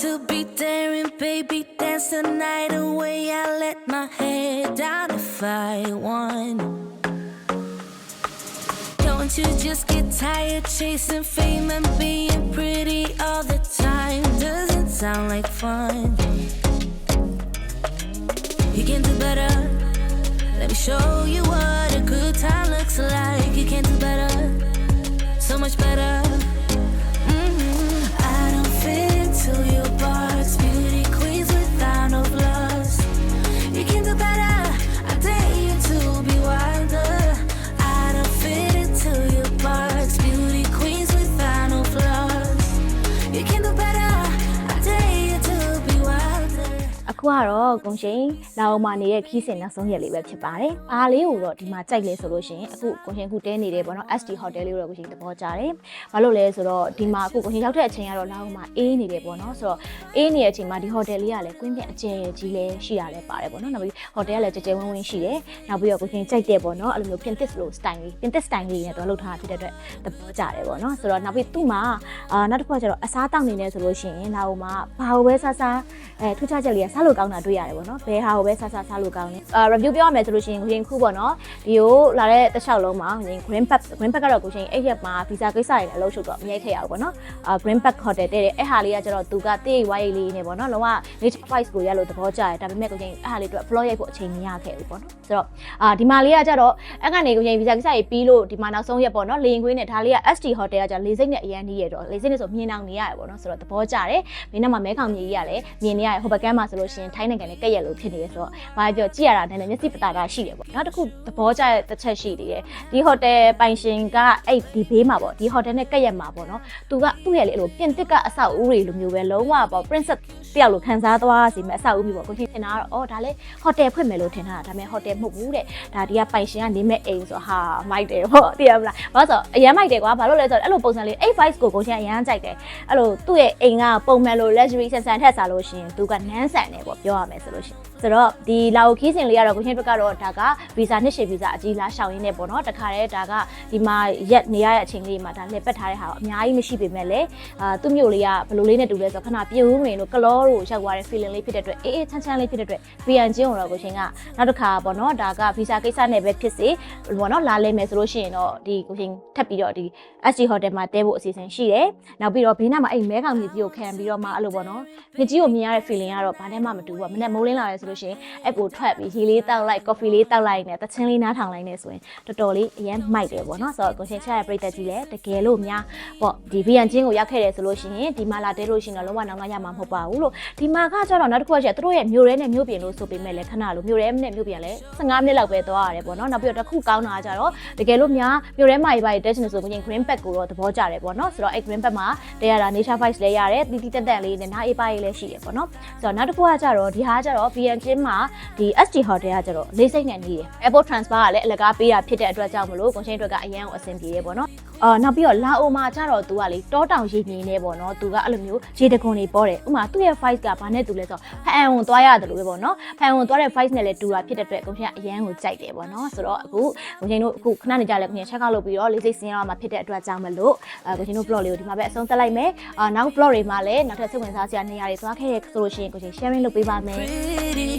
to be daring, baby. Dance the night away. I let my head down if I want. Don't you just get tired chasing fame and being pretty all the time? Doesn't sound like fun. You can do better. Let me show you what a good time looks like. You can အခုကတော့ဂုံရှင်လာအောင်မနေတဲ့ခီးစင်နောက်ဆုံးရက်လေးပဲဖြစ်ပါတယ်။အားလေးကိုတော့ဒီမှာကြိုက်လဲဆိုလို့ရှိရင်အခုဂုံရှင်အခုတဲနေတယ်ပေါ့နော် SD Hotel လေးကိုတော့ဂုံရှင်သဘောကျတယ်။ဘာလို့လဲဆိုတော့ဒီမှာအခုဂုံရှင်ရောက်တဲ့အချိန်ကတော့လာအောင်မအေးနေတယ်ပေါ့နော်။ဆိုတော့အေးနေတဲ့အချိန်မှာဒီ hotel လေးကလည်းကွင်းပြန်အကျယ်ကြီးလဲရှိရလဲပါတယ်ပေါ့နော်။နောက်ပြီး hotel ကလည်းကြဲကြဲဝင်းဝင်းရှိတယ်။နောက်ပြီးတော့ဂုံရှင်ကြိုက်တယ်ပေါ့နော်။အဲ့လိုမျိုးပြင်သစ်လို style လေးပြင်သစ် style လေးနဲ့တော့လုပ်ထားတာဖြစ်တဲ့အတွက်သဘောကျတယ်ပေါ့နော်။ဆိုတော့နောက်ပြီးသူ့မှာအာနောက်တစ်ခုကကျတော့အစားတောက်နေနေဆိုလို့ရှိရင်လာအောင်မဘာလို့ပဲစားစားအဲထူးခြားချက်လေးကစားလို့ကောင်းတာတွေ့ရတယ်ပေါ့နော်ဘယ်ဟာကိုပဲစားစားစားလို့ကောင်းလဲအာ review ပြောရမယ်ဆိုလို့ရှိရင်ကိုရှင်ခုပေါ့နော်ဒီကိုလာတဲ့တစ်လျှောက်လုံးမှာကိုရှင် green pack green pack ကတော့ကိုရှင်အဲ့ရက်မှာ visa ကိစ္စတွေလည်းအလုပ်ချုပ်တော့မရိုက်ခဲ့ရဘူးပေါ့နော်အာ green pack hotel တဲ့တဲ့အဲ့ဟာလေးကကျတော့သူကတေးဝိုင်းလေးနေပေါ့နော်လုံးဝ nature price ကိုရလို့သဘောကျတယ်ဒါပေမဲ့ကိုရှင်အဲ့ဟာလေးအတွက် floor ရိုက်ဖို့အချိန်မရခဲ့ဘူးပေါ့နော်ဆိုတော့အာဒီမှာလေးကကျတော့အဲ့ကနေကိုရှင် visa ကိစ္စတွေပြီးလို့ဒီမှာနောက်ဆုံးရက်ပေါ့နော်လေရင်ခွေးနဲ့ဒါလေးက ST hotel ကကျလေစိတ်နဲ့အရန်ကြီးရတော့လေစိတ်နဲ့ဆိုမြင်အောင်နေရတယ်ပေါ့နော်ဆိုတော့သဘောကျတယ်မင်းနဲ့မှာမဲခေါင်ကြီးကြီးကလည်းမြင်နေရတယ်ဟိုဘက်ကမ်းမှာဆိုလို့ရှိရင်ထိုင်းနိုင်ငံနဲ့ကက်ရက်လို့ဖြစ်နေရဆိုတော့ဘာပြောကြည့်ရတာနည်းနည်းမျက်စိပတာတာရှိတယ်ပေါ့နောက်တစ်ခုသဘောကျတဲ့တစ်ချက်ရှိသေးတယ်ဒီဟိုတယ်ပိုင်ရှင်ကအဲ့ဒီဘေးမှာပေါ့ဒီဟိုတယ်နဲ့ကက်ရက်မှာပေါ့နော်သူကသူ့ရဲ့လေအဲ့လိုပြင်တစ်ကအဆောက်အဦတွေလိုမျိုးပဲလုံးဝပေါ့ princess တယောက်လိုခံစားသွားစီမဲ့အဆောက်အဦမျိုးပေါ့ကိုချင်းထင်တာကတော့အော်ဒါလေဟိုတယ်ဖွင့်မယ်လို့ထင်တာဒါပေမဲ့ဟိုတယ်မဟုတ်ဘူးတဲ့ဒါဒီကပိုင်ရှင်ကနေမဲ့အိမ်ဆိုဟာမိုက်တယ်ပေါ့သိရမလားဘာလို့ဆိုအရန်မိုက်တယ်ကွာဘာလို့လဲဆိုတော့အဲ့လိုပုံစံလေး8 5ကိုကိုချင်းအရန်ကြိုက်တယ်အဲ့လိုသူ့ရဲ့အိမ်ကပုံမှန်လို luxury ဆန်ဆန်ထက်စားလို့ရှိရင်သူကနန်းဆန်တယ်ပေါ့ပြောရမယ်ဆိုလို့ရှိရင် ဆိုတော့ဒီလာအိုခီးစင်လေးကတော့ကိုချင်းတို့ကတော့ဒါကဗီဇာနှစ်ရှည်ဗီဇာအကြီးလားရှောင်ရင်းနဲ့ပေါ့နော်တခါတည်းဒါကဒီမှာရက်နေရတဲ့အချိန်လေးမှာဒါလှည့်ပတ်ထားတဲ့ဟာတော့အများကြီးမရှိပေမဲ့လည်းအာသူ့မျိုးလေးကဘယ်လိုလေးနဲ့တူလဲဆိုတော့ခဏပြုံးနေလို့ကလောတို့ရောက်သွားတဲ့ feeling လေးဖြစ်တဲ့အတွက်အေးအေးချမ်းချမ်းလေးဖြစ်တဲ့အတွက် VN ချင်းကိုတော့ကိုချင်းကနောက်တစ်ခါပေါ့နော်ဒါကဗီဇာကိစ္စနဲ့ပဲဖြစ်စေပေါ့နော်လာလဲမယ်ဆိုလို့ရှိရင်တော့ဒီကိုချင်းထပ်ပြီးတော့ဒီ SG Hotel မှာတဲဖို့အစီအစဉ်ရှိတယ်နောက်ပြီးတော့ဘေးနားမှာအဲ့မဲကောင်မြစ်ကြီးကိုခံပြီးတော့မှအဲ့လိုပေါ့နော်မြစ်ကြီးကိုမြင်ရတဲ့ feeling ကတော့ဘာနဲ့မှမတူဘူးပေါ့မနေ့မိုးလင်းလာရဲဆိုလို့ရှိရင်အဲ့ကိုထွက်ပြီးရေလေးတောက်လိုက် coffee လေးတောက်လိုက်နဲ့တချင်းလေးနားထောင်လိုက်နေဆိုရင်တော်တော်လေးအရင်မိုက်တယ်ပေါ့နော်ဆိုတော့ကိုချင်းချရတဲ့ပြိသက်ကြီးလည်းတကယ်လို့များပေါ့ဒီ VN ချင်းကိုရောက်ခဲ့တယ်ဆိုလို့ရှိရင်ဒီမှာလာတဲလို့ရှိရင်တော့လုံးဝနောင်ကရမှာမဟုတ်ပါဘူးလို့ဒီမှာကကျတော့နောက်တစ်ခုကကျတော့သူတို့ရဲ့မြို့ရဲနဲ့မြို့ပြင်လို့ဆိုပေမဲ့လည်းခဏလို့မြို့ရဲနဲ့မြို့ပြင်လည်း15မိနစ်လောက်ပဲသွားရတယ်ပေါ့နော်နောက်ပြီးတော့တစ်ခုကောင်းတာကကျတော့တကယ်လို့များမြို့ရဲမှာကြီးပါတက်ချင်တယ်ဆိုရင် green pack ကိုတော့သဘောကျတယ်ပေါ့နော်ဆိုတော့အဲ့ green pack မှာတဲရတာ nature vibes လည်းရတယ်တီတီတက်တက်လေးနဲ့နားအေးပါးလေးလည်းရှိတယ်ပေါ့နော်ဆိုတော့နောက်တစ်ခုကကျတော့ဒီဟာကကျတော့ VN ချင်းမှာဒီ ST hotel ကကျတော့လေးစိတ်နဲ့နေတယ် airport transfer ကလည်းအလကားပေးတာဖြစ်တဲ့အတွက်ကြောင့်မလို့ကွန်ရှင်တွေကအရန်ကိုအဆင်ပြေတယ်ပေါ့နော်အာနောက်ပြီးတော့လာအိုမှာကျတော့သူကလေတောတောင်ရေမြင်းနေပေါ့နော်သူကအဲ့လိုမျိုးရေတခွန်တွေပေါ်တယ်ဥမာသူ့ရဲ့ fight ကဘာနဲ့တူလဲဆိုတော့ဖန်ဝန်သွားရတယ်လို့ပဲပေါ့နော်ဖန်ဝန်သွားတဲ့ fight နဲ့လည်းတူတာဖြစ်တဲ့အတွက်ကွန်ရှင်ကအရန်ကိုကြိုက်တယ်ပေါ့နော်ဆိုတော့အခုကွန်ရှင်တို့အခုခဏနေကြလဲကွန်ရှင်ချက်ကောက်လုပ်ပြီးတော့လေးစိတ်စင်းရမှာဖြစ်တဲ့အတွက်ကြောင့်မလို့အဲကွန်ရှင်တို့ blog လေးကိုဒီမှာပဲအဆုံးသတ်လိုက်မယ်အာနောက် blog တွေမှာလည်းနောက်ထပ်စိတ်ဝင်စားစရာနေရာတွေသွားခဲ့ရဆိုလို့ရှိရင်ကွန်ရှင် sharing လုပ်ပေးပါမယ် Pretty